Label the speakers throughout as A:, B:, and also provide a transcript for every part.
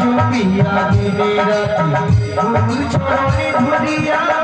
A: জুপিয়া দিনে রাতি গুরুর চরণে ধরিয়া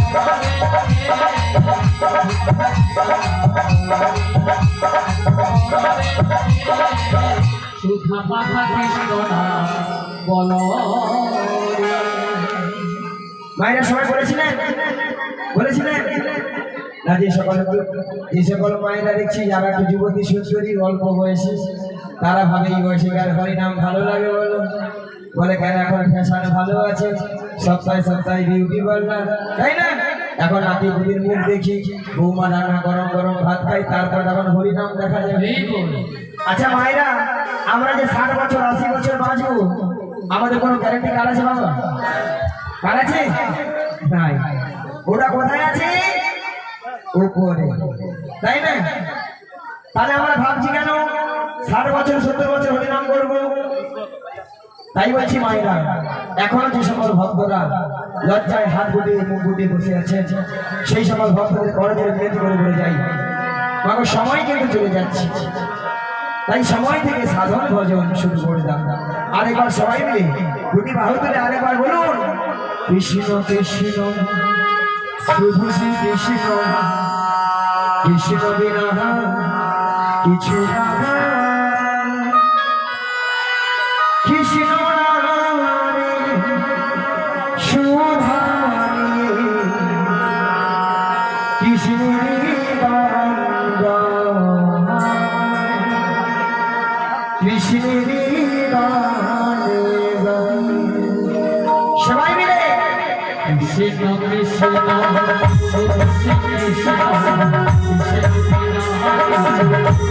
B: সুধা পাখা কৃষ্ণ
A: না মায়েরা দেখছি, যারা একটু যুবতী সুন্দরী, অল্প বয়সী, তারা ভাবে এই বয়সে কার হরিনাম ভালো লাগে বলো। বলে কেন এখন ফ্যাশন ভালো আছে? সপ্তাহে সপ্তাহে বিউটি পার্লার তাই না? এখন নাতি বুড়ির মুখ দেখি বৌমা রান্না গরম গরম ভাত খাই তারপর এখন হরিনাম দেখা যাবে। আচ্ছা মায়েরা আমরা যে ষাট বছর আশি বছর বাঁচবো আমাদের কোনো গ্যারেন্টি কার্ড আছে বাবা? কার আছে? নাই। ওটা কোথায় আছে? উপরে তাই না? তাহলে আমরা ভাবছি কেন? ষাট বছর সত্তর বছর হরিনাম করব। তাই বলছি মায়েরা, এখনও যে সকল ভক্তরা লজ্জায় হাত গুটিয়ে মুখ গুটিয়ে বসে আছে সেই সকল ভক্তদের করজোরে বিনতি করে বলে যাই। মাগো, সময় কিন্তু চলে যাচ্ছে। তাই সময় থেকে সাধন ভজন শুরু করে দাও। আরেকবার সবাই মিলে দুটি বাহু তুলে আরেকবার বলুন, কৃষ্ণ কৃষ্ণ, শুধু কৃষ্ণ কৃষ্ণ বিনা কিছু না কৃষ্ণ
B: কৃষ্ণ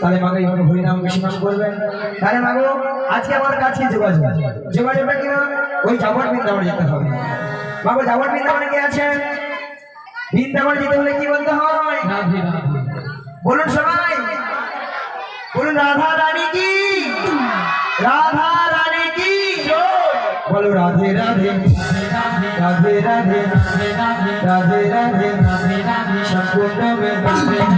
A: তাহলে মাকে এইভাবে হরিনাম বেশি নাম করবেন। তাহলে মাগো, আজকে আমার কাছে যোগাযোগ। যোগাযোগটা কিনা ওই যাবর বৃন্দাবনে যেতে হবে। মাগো যাবর বৃন্দাবনে কে আছেন? বৃন্দাবনে যেতে হলে কি বলতে হয় বলুন সবাই বলুন রাধা রানী কি রাধা রানী কি বলো রাধে রাধে রাধে রাধে রাধে রাধে রাধে রাধে রাধে রাধে রাধে রাধে রাধে রাধে রাধে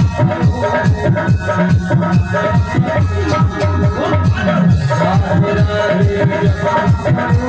A: Thank you.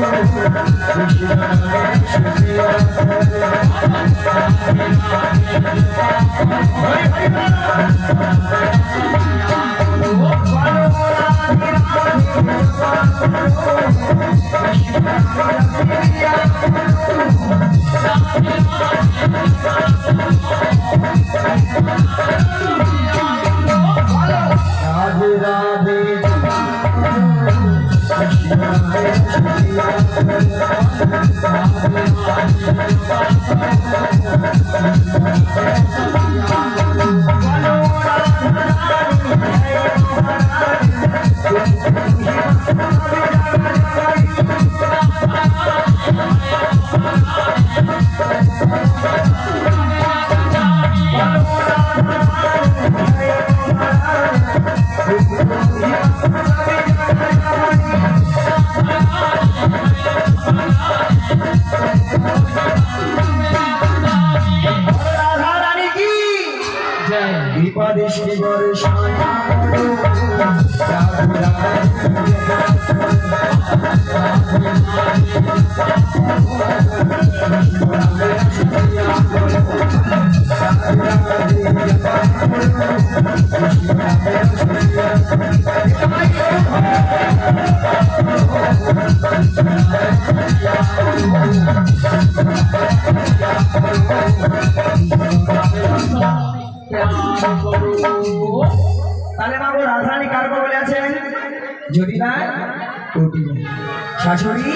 A: শাশুড়ি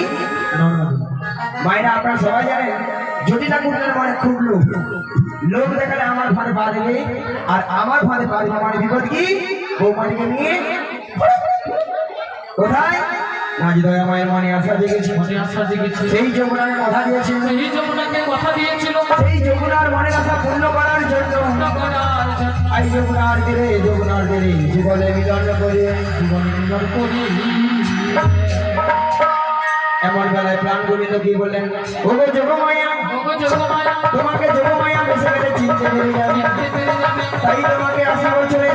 A: ননদ। মায়েরা আপনারা সবাই জানেন না কুটলেন মানে খুব লোক লোক দেখালে আমার ফাঁদে পা দেবে আর আমার ফাঁদে পা দেবে মানে বিপদ কি? বৌমাটিকে নিয়ে কোথায়? মায়ের মনে আশা জেগেছে।
B: মনে আশা জেগেছে।
A: সেই যমুনার কথা
B: সেই যমুনাকে কথা দিয়েছিল।
A: সেই যমুনার মনের আশা পূর্ণ করার জন্য। আই যমুনার দিলে যমুনার দিলে জীবনে মিলন করে
B: জীবন নির্ভর করি।
A: এমন বেলায় প্রাণ গণিত কি বললেন? ওগো যোগমায়া তোমাকে যোগমায়া বেশি বেড়ে চিনতে পেরে যাবে।
B: দেখতে পেরে যাবে।
A: তাই তোমাকে আশি বছরে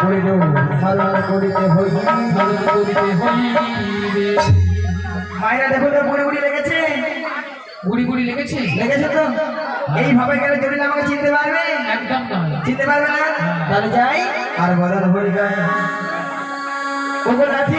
A: ঘুরে দেব। ঘুরে করিতে হইবে।
B: ভালো করিতে হইবে।
A: মায়েরা দেখো তো বুড়ি বুড়ি লেগেছে।
B: বুড়ি বুড়ি লেগেছে?
A: লেগেছে তো? এইভাবে গেলে যদি আমাকে চিনতে পারবে?
B: একদম
A: চিনতে পারবে না? তাহলে যাই আর বলার হয়ে যায়। ওগো লাঠি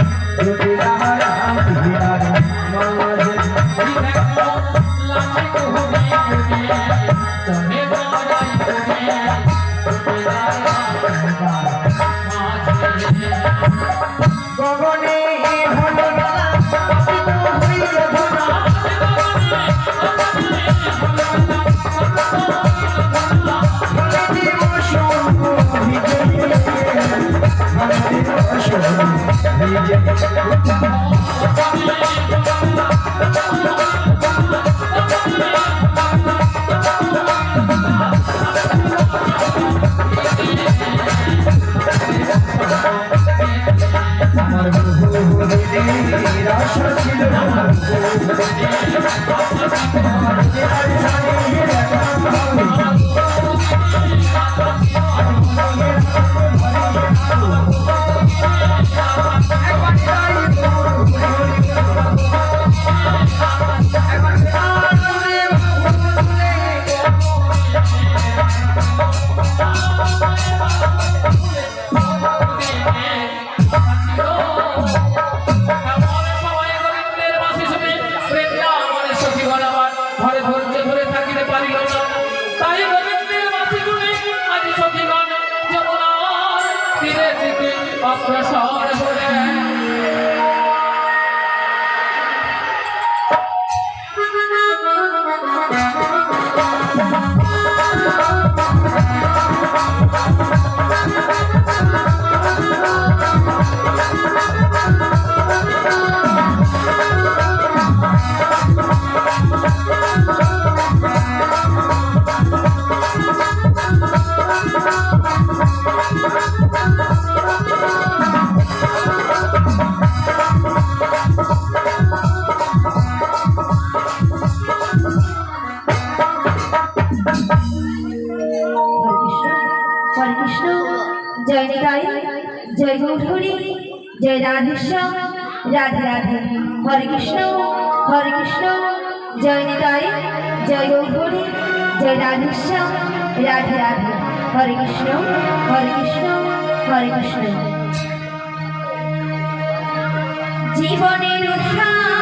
A: হলিদির মৌসুম
B: যমুনার তীরে
C: রাধে রাধে। হরে কৃষ্ণ হরে কৃষ্ণ। জয় নিতাই, জয় গৌরী জয় রাধেশ্যাম। রাধে রাধে। হরে কৃষ্ণ হরে কৃষ্ণ হরে কৃষ্ণ। জীবনের সারে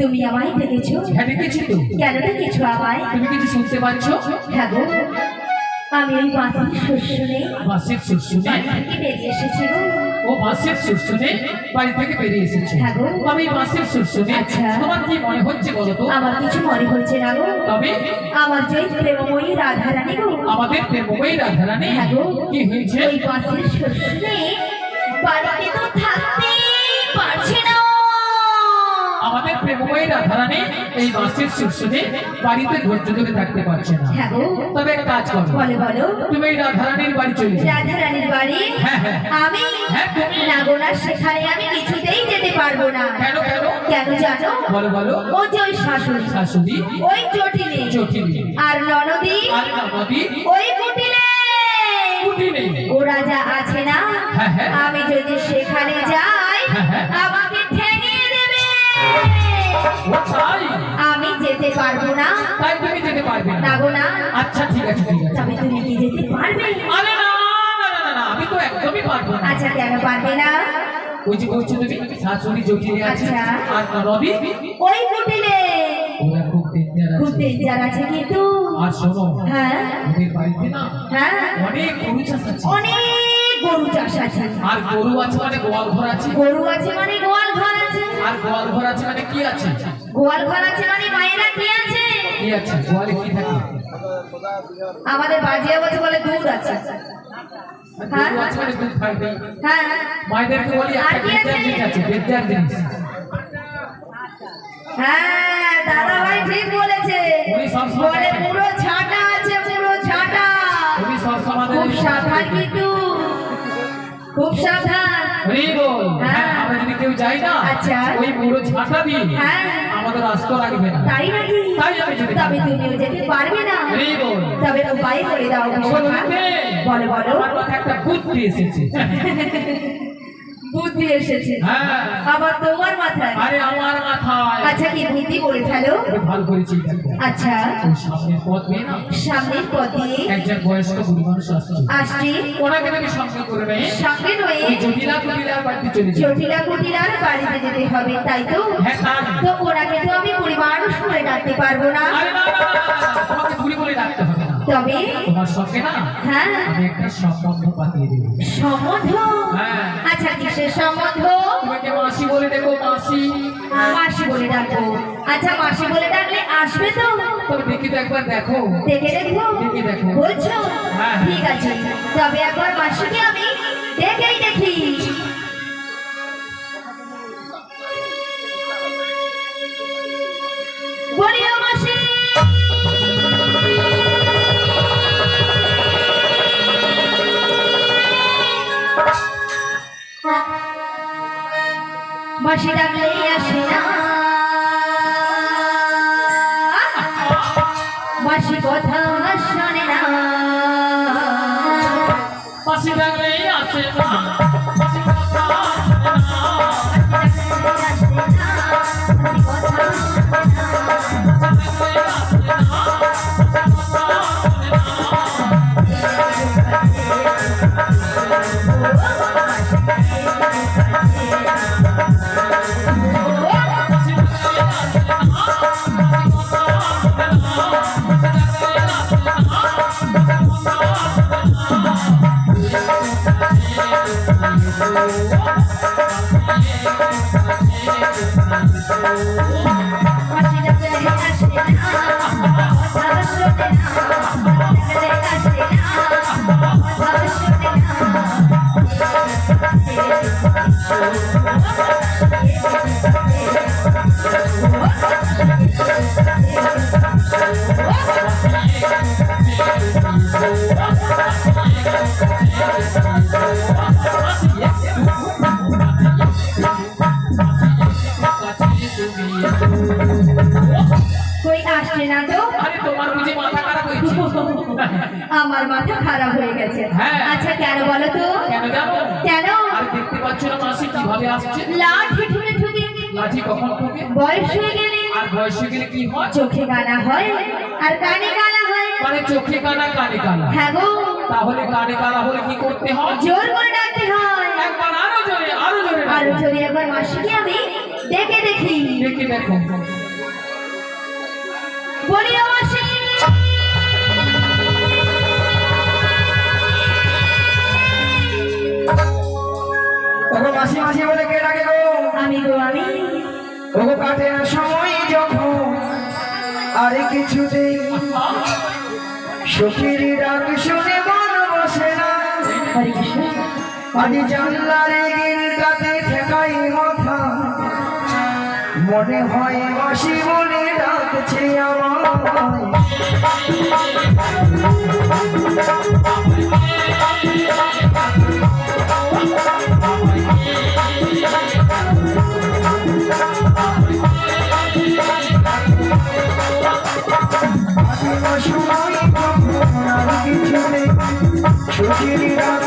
C: তুমি আমায় ডেকেছো
B: হ্যাঁ দেখেছি তো।
C: কেন ডেকেছো আমায়?
B: তুমি কিছু শুনতে পাচ্ছ?
C: হ্যাঁ গো। আমি ওই মাটির শস্য নেই
B: বাসের
C: বাড়ি থেকে বেরিয়ে এসেছি গো।
B: ও বাসের শুশুনে বাড়ি থেকে বেরিয়ে এসেছে?
C: হ্যাঁ গো।
B: আমি বাসের শুশুনে
C: আচ্ছা।
B: তোমার কি মনে হচ্ছে বলো তো?
C: আমার কিছু মনে হচ্ছে না গো।
B: তবে?
C: আমার যে প্রেমময়ী রাধারানী গো।
B: আমাদের প্রেমময়ী রাধারানী?
C: হ্যাঁ গো।
B: কি হয়েছে?
C: ওই পাশের শ্বশুরে বাড়িতে তো থাকতেই
B: আমাদের প্রেমময়ী রাধারানী এই বাসের শুশুনে বাড়িতে ধৈর্য ধরে থাকতে পারছে না। তবে এক কাজ করো।
C: বলো বলো।
B: তুমি এই রাধারানীর বাড়ি চলে
C: রাধারানীর বাড়ি। আমি না গো না সেখানে আমি কিছুতেই যেতে পারব না।
B: কেন কেন?
C: কেন জানো?
B: বলো বলো।
C: ও যে ওই শাশুড়ি।
B: শাশুড়ি?
C: ওই আর ননদী?
B: আর নদী
C: ওই কুটিলে।
B: কুটিলে।
C: ওরা যা আছে না?
B: হ্যাঁ, হ্যাঁ।
C: আমি যদি সেখানে যাই আমি যেতে পারব না।
B: তাই তুমি যেতে পারবে
C: না। গো না।
B: আচ্ছা ঠিক আছে ঠিক আছে।
C: তবে তুমি কি যেতে পারবে?
B: আরে না না না না, আমি তো একদমই পারব না।
C: আচ্ছা কেন পারবে না?
B: ওই যে বলছো তুমি শাশুড়ি জটিলি আছে।
C: আচ্ছা।
B: আর নদী
C: ওই কুটিলে
B: ওরা খুব ডেঞ্জার
C: খুব ডেঞ্জার আছে কিন্তু।
B: আর শোনো
C: হ্যাঁ।
B: ওদের বাড়িতে না
C: হ্যাঁ।
B: অনেক গরু চাষ আছে।
C: অনেক গরু চাষ আছে।
B: আর গরু আছে মানে গোয়াল ঘর আছে।
C: গরু আছে মানে গোয়াল ঘর। আছে
B: আর গোয়াল ঘর আছে মানে কি আছে?
C: গোয়াল ঘর আছে মানে মায়েরা কি আছে?
B: কি আছে? গোয়ালে কি থাকে?
C: আমাদের বাজিয়া বলছে বলে দুধ আছে।
B: মায়েদেরকে বলি
C: হ্যাঁ দাদা ভাই ঠিক বলেছে। পুরো ছাটা পুরো ছাটা। খুব সাবধান কিন্তু। খুব সাবধান।
B: হরি বল আমরা যদি কেউ যাই না। ওই পুরো ছাতা দিয়ে। আমাদের আমাদের লাগবে না।
C: তাই নাকি?
B: তাই আমি যেতে
C: তবে তুমিও যেতে পারবে না। তবে উপায় করে দাও বলো বলো।
B: মাথায় একটা বুদ্ধি এসেছে।
C: বুদ্ধি এসেছে। আবার তোমার মাথায়।
B: আরে আমার মাথায়।
C: আচ্ছা কি বুদ্ধি বলে ফেলো?
B: ভালো করে চিন্তা করো।
C: আচ্ছা।
B: সামনের পথ দিয়ে না
C: সামনের পথে
B: একজন বয়স্ক বুড়ি মানুষ আসছে।
C: আসছি
B: ওনাকে তুমি সঙ্গে করবে।
C: সঙ্গে
B: জটিলা কুটিলার বাড়িতে
C: যেতে হবে তাই তো? তো ওনাকে তো আমি মানুষ করে ডাকতে পারব না। তবে?
B: তোমার সঙ্গে না?
C: হ্যাঁ।
B: আমি একটা সম্বন্ধ পাঠিয়ে দেবো।
C: সম্বন্ধ?
B: হ্যাঁ।
C: আচ্ছা কিসের সম্বন্ধ?
B: তোমাকে মাসি বলে দেখো মাসি।
C: মাসি বলে ডাকবো। আচ্ছা মাসি বলে ডাকলে আসবে তো?
B: তবে দেখি তো একবার দেখো।
C: দেখে
B: দেখো।
C: বলছো?
B: হ্যাঁ।
C: ঠিক আছে। তবে একবার মাসিকে আমি দেখেই দেখি। বলিও মাসি। মাসি ডাকলেই আসে না। মাসি কথা
B: ডাকলেই আসে
C: আসছে লাঠি ঠুকে ঠুকে
B: লাঠি কখন ঠোকে
C: বয়স হয়ে গেলে
B: আর বয়স হয়ে গেলে কি হয়?
C: চোখে কানা হয় আর কানে কানা হয়।
B: মানে চোখে কানা কানে কানা।
C: হ্যাঁ গো।
B: তাহলে কানে কানা হলে কি করতে হয়?
C: জোর করে ডাকতে হয়।
B: একবার আরও জোরে আরও জোরে
C: আর যদি একবার মাসিকে আমি দেখে দেখি।
B: দেখে দেখো।
C: বলি
A: ওগো মাসি মাসি বলে কে ডাকে গো?
C: আমি গো আমি।
A: ওগো কাটে না সময় যখন আরে কিছুতেই সখীর ডাক শুনে মন বসে না।
C: হরে কৃষ্ণ।
A: আজ জানলার গিলটাতে ঠেকাই মাথা। মনে হয় মাসি বলে ডাকছে আমায় সময় নেই সখীর ডাক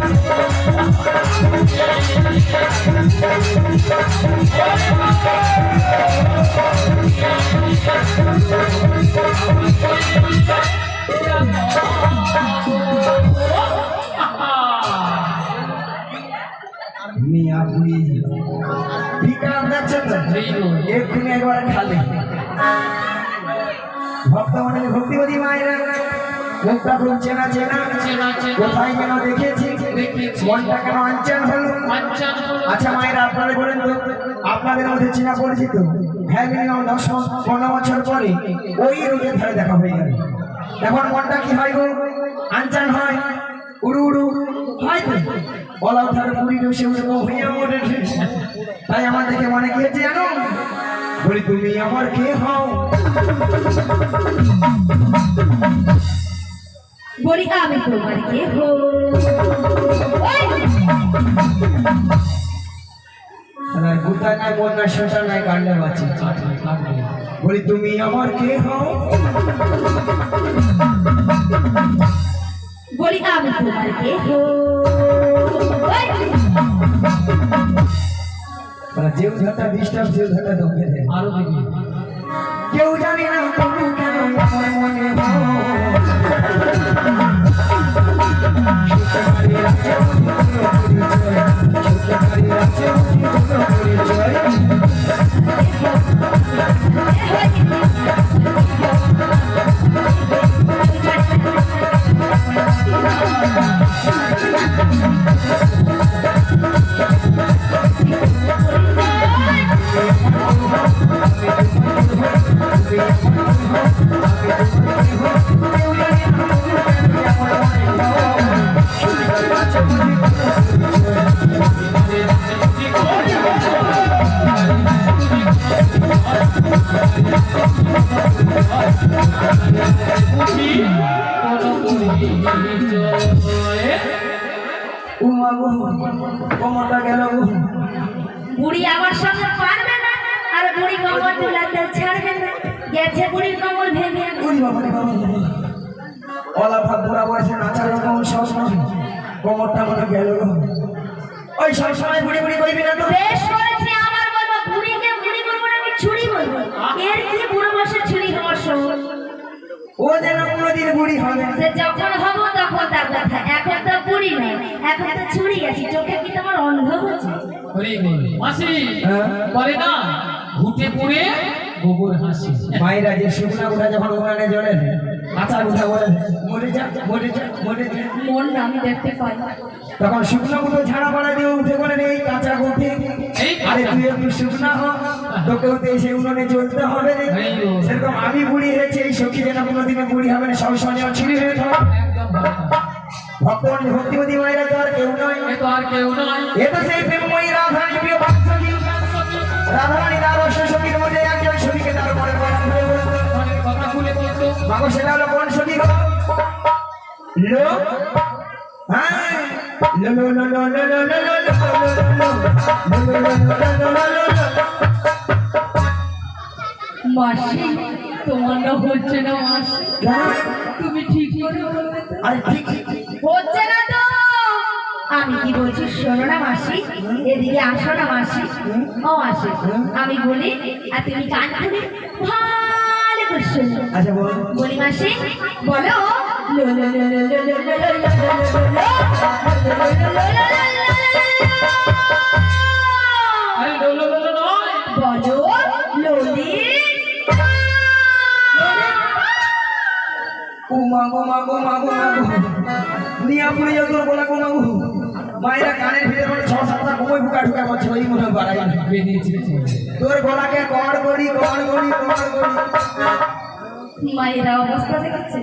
A: আমি আপনি ভিকার দেখছেন তো এক্ষুনি একবার খালি ভক্ত মানে ভক্তিবাদী মায়েরা লোকটা খুব চেনা। চেনা কোথায় কেন দেখেছি। মনটা কেন আনচান হলো আচ্ছা মায়েরা আপনারা বলেন তো আপনাদের মধ্যে চেনা পরিচিত হ্যাঁ মিনিমাম দশ পনেরো বছর পরে ওই রোগের ধারে দেখা হয়ে গেল। এখন মনটা কি হয় গো? আনচান হয় উড়ু উড়ু হয় তো? বলা ধারে পুরী বসে উড়ে হইয়া ওঠে তাই আমার দেখে মনে কি হচ্ছে জানো? বলি তুমি আমার কে হও?
C: বলি আমি তোমার কে হো
A: গুতা নাই বন্যা শোষা নাই কাণ্ডে বাঁচি। বলি তুমি আমার কে হও
C: বলি আমি তোমার কে হো
A: তাহলে যে ধারটা ডিস্টার্ব সে ধারটা দমকে দেয়।
B: আরও দেখি।
C: Thank you.
B: মাসি
A: হ্যাঁ?
B: বলে না ঘুটে পড়ে গোবর হাসি।
A: যে শুকনা উঠা যখন উনানে জড়ে কাঁচা উঠা বলে মরে যা মরে যা মরে যা।
C: মন আমি দেখতে পাই
A: তখন শুকনো উঠো ছাড়া পাড়া দিয়ে উঠে বলে এই কাঁচা
B: কাঁচা।
A: আরে তুই একটু শুকনা হ তোকে তো এসে উনুনে জ্বলতে হবে রে। সেরকম আমি বুড়ি হয়েছে এই সখী যেন কোনোদিনে বুড়ি হবে না সব সময় যেন ছুটি হয়ে থাকে ভক্তগণ ভক্তিমতী মায়েরা তো আর কেউ নয়
B: এ তো আর কেউ নয়
A: এ তো সেই প্রেমময়ী রাধারানী প্রিয় ভক্তসখী রাধারানী তার অশ্ব সখীর মধ্যে একজন সখীকে তার পরে
B: কথা খুলে বলতো
A: মাগো সেটা হলো কোন সখী গো লো হ্যাঁ লো লো লো লো লো লো লো লো লো লো লো লো লো লো লো লো
C: মাসি তোমার না হচ্ছে না মাসি তুমি ঠিক করে। হচ্ছে না তো আমি কি বলছি শোনো না মাসি এদিকে আসো না মাসি ও মাসি আমি বলি আর তুমি কান খুলে ভালো করে শোনো
A: আচ্ছা বল
C: বলি মাসি বলো লো লো বলো লোলি
A: বলা তোর গলাকে কর
C: মায়েরা অবস্থা দেখেছে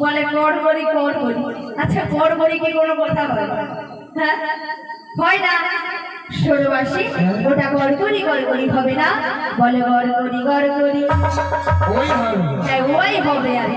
C: বলে কর করি কর করি আচ্ছা কর করি কি কোনো কথা হয় হয় না। ওটা হবে না। বলে গড়গড়ি গড়গড়ি।
A: ওই
C: হবে আর